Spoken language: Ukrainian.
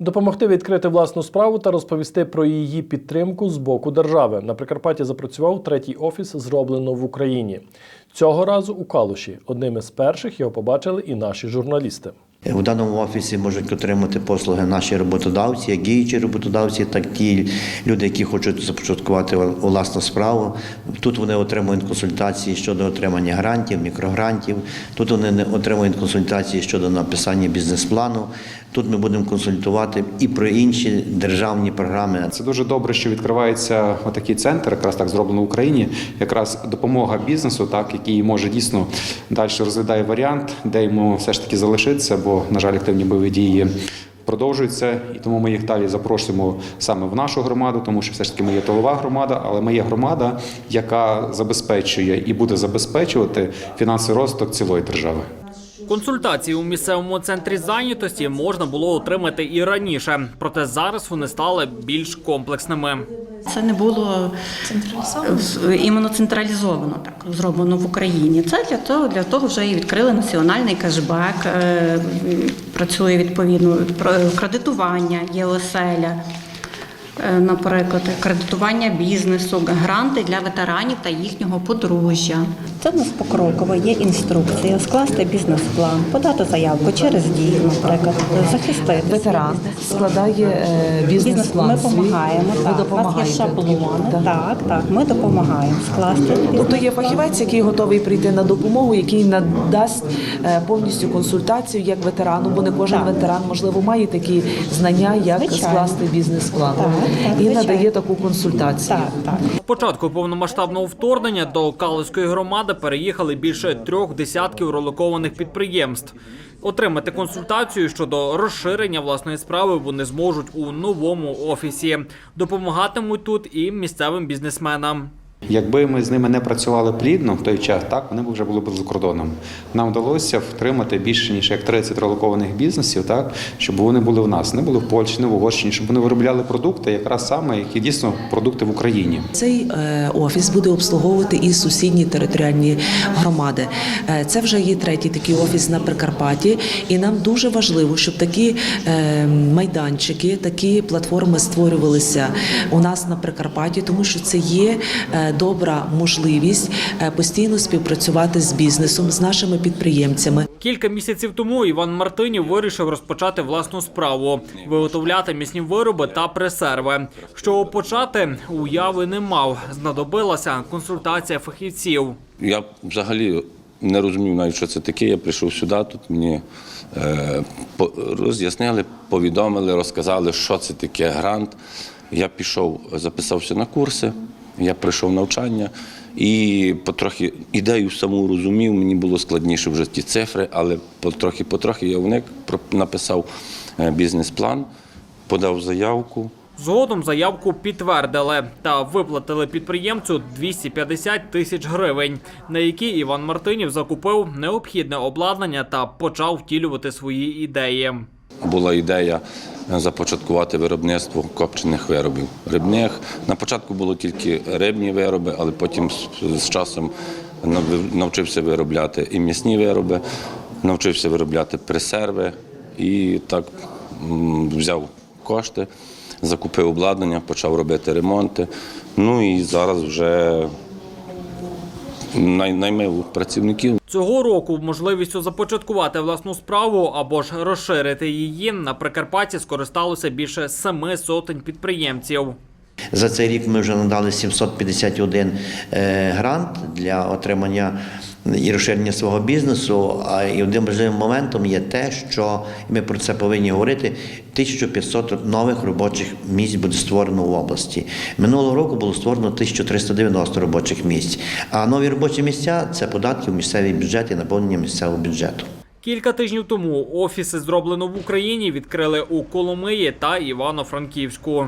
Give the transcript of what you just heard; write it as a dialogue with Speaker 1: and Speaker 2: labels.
Speaker 1: Допомогти відкрити власну справу та розповісти про її підтримку з боку держави. На Прикарпатті запрацював третій офіс, зроблено в Україні. Цього разу у Калуші. Одним із перших його побачили і наші журналісти.
Speaker 2: У даному офісі можуть отримати послуги наші роботодавці, як діючі роботодавці, так ті люди, які хочуть започаткувати власну справу. Тут вони отримують консультації щодо отримання грантів, мікрогрантів. Тут вони отримують консультації щодо написання бізнес-плану. Тут ми будемо консультувати і про інші державні програми.
Speaker 3: Це дуже добре, що відкривається отакий центр, якраз так зроблено в Україні. Якраз допомога бізнесу, так який може дійсно далі розглядає варіант, де йому все ж таки залишитися, бо на жаль, активні бойові дії. Продовжуються, і тому ми їх далі запрошуємо саме в нашу громаду, тому що все ж таки ми є тилова громада, але ми є громада, яка забезпечує і буде забезпечувати фінансовий розвиток цілої держави.
Speaker 4: Консультації у місцевому центрі зайнятості можна було отримати і раніше, проте зараз вони стали більш комплексними.
Speaker 5: Це не було централізовано іменно централізовано так зроблено в Україні. Це для того, для того вже і відкрили національний кешбек. е, Працює відповідно про кредитування, є оселя. е, Наприклад, кредитування бізнесу, гранти для ветеранів та їхнього подружжя.
Speaker 6: Це в нас покроково, є інструкція, скласти бізнес-план, подати заявку через дію, наприклад, захистити.
Speaker 7: Ветеран складає е,
Speaker 6: Бізнес
Speaker 7: бізнес-план.
Speaker 6: ми допомагаємо.
Speaker 7: Ви
Speaker 6: Так, у нас є шаблони.
Speaker 7: Так.
Speaker 6: Так, так, ми допомагаємо скласти.
Speaker 7: Тобто є фахівець, який готовий прийти на допомогу, який надасть е, повністю консультацію як ветерану, бо не кожен
Speaker 6: Так.
Speaker 7: ветеран, можливо, має такі знання, як
Speaker 6: Звичайно.
Speaker 7: скласти бізнес-план.
Speaker 6: Так, так,
Speaker 7: І
Speaker 6: звичайно.
Speaker 7: надає таку консультацію.
Speaker 6: Так, так.
Speaker 4: Початку повномасштабного вторгнення до Калицької громади переїхали більше трьох десятків ролокованих підприємств. Отримати консультацію щодо розширення власної справи вони зможуть у новому офісі. Допомагатимуть тут і місцевим бізнесменам.
Speaker 3: Якби ми з ними не працювали плідно в той час, так вони б вже були б за кордоном. Нам вдалося втримати більше ніж як 30 релокованих бізнесів, так щоб вони були в нас, не були в Польщі, не в Угорщині, щоб вони виробляли продукти, якраз саме які дійсно продукти в Україні.
Speaker 8: Цей е, офіс буде обслуговувати і сусідні територіальні громади. Е, Це вже є третій такий офіс на Прикарпатті, і нам дуже важливо, щоб такі е, майданчики, такі платформи створювалися у нас на Прикарпатті, тому що це є добра можливість е, постійно співпрацювати з бізнесом, з нашими підприємцями.
Speaker 4: Кілька місяців тому Іван Мартинів вирішив розпочати власну справу виготовляти м'ясні вироби та пресерви. Що почати уяви не мав. Знадобилася консультація фахівців.
Speaker 9: Я взагалі не розумів навіть, що це таке. Я прийшов сюди, тут мені е, по- роз'яснили, повідомили, розказали, що це таке грант. Я пішов, записався на курси, я прийшов навчання і потрохи ідею саму розумів. Мені було складніше вже ті цифри, але потрохи-потрохи я вник, написав е, бізнес-план, подав заявку.
Speaker 4: Згодом заявку підтвердили та виплатили підприємцю 250 тисяч гривень, на які Іван Мартинів закупив необхідне обладнання та почав втілювати свої ідеї.
Speaker 9: Була ідея започаткувати виробництво копчених виробів. Рибних на початку було тільки рибні вироби, але потім з, часом навчився виробляти і м'ясні вироби, навчився виробляти пресерви і так взяв кошти, закупив обладнання, почав робити ремонти. Ну і зараз вже наймив працівників.
Speaker 4: Цього року можливістю започаткувати власну справу або ж розширити її на Прикарпатті скористалося більше семи сотень підприємців.
Speaker 2: За цей рік ми вже надали 751 е, грант для отримання і розширення свого бізнесу. А і одним важливим моментом є те, що ми про це повинні говорити. 1500 нових робочих місць буде створено в області. Минулого року було створено 1390 робочих місць. А нові робочі місця це податки в місцевий бюджет і наповнення місцевого бюджету.
Speaker 4: Кілька тижнів тому офіси зроблено в Україні відкрили у Коломиї та Івано-Франківську.